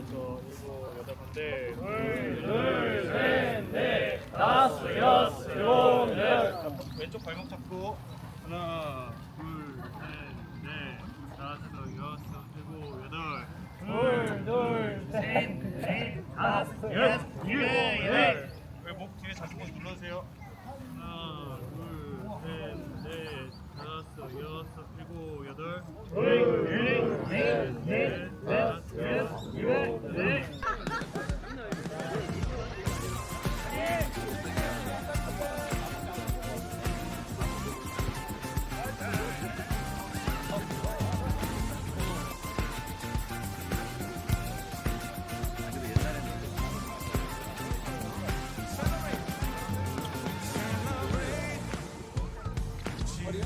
여섯 일곱 여덟 군데 둘셋넷 다섯 여섯 일곱 여덟 왼쪽 발목 잡고. 하나 둘셋넷. 다섯 여섯 일곱 여덟 둘둘셋넷 다섯 여섯 일곱 여덟. 왜목 뒤에 잡고 눌러주세요. 하나 둘셋넷. 다섯 여섯 일곱 여덟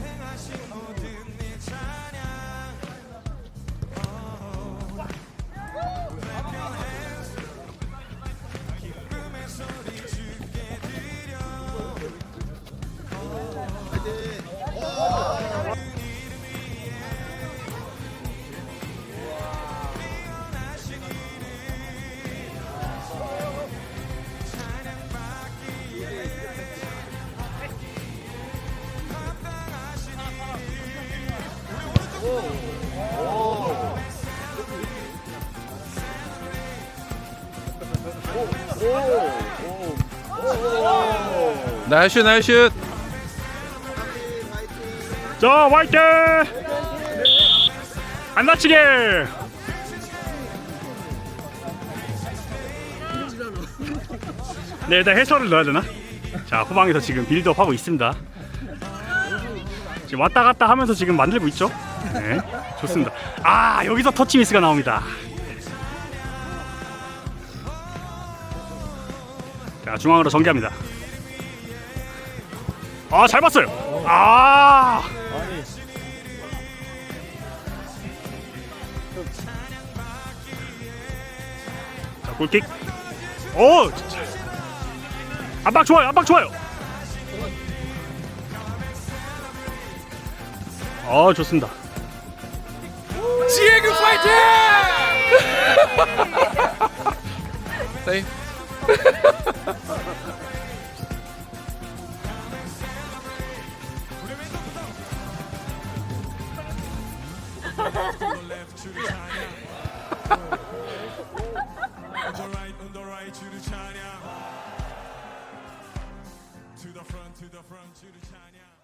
행하신 모든 일잘 나이스 나이스. 자 화이팅! 안 다치게! 네 일단 해설을 넣어야 되나? 자 후방에서 지금 빌드업 하고 있습니다. 지금 왔다 갔다 하면서 지금 만들고 있죠 네 좋습니다 아 여기서 터치 미스가 나옵니다 자 중앙으로 전개합니다 아 잘 봤어요 아 자, 골킥. 오! 압박 좋아요. 압박 좋아요. 어, 좋습니다. Right to the China. To the front, to the front, to the China.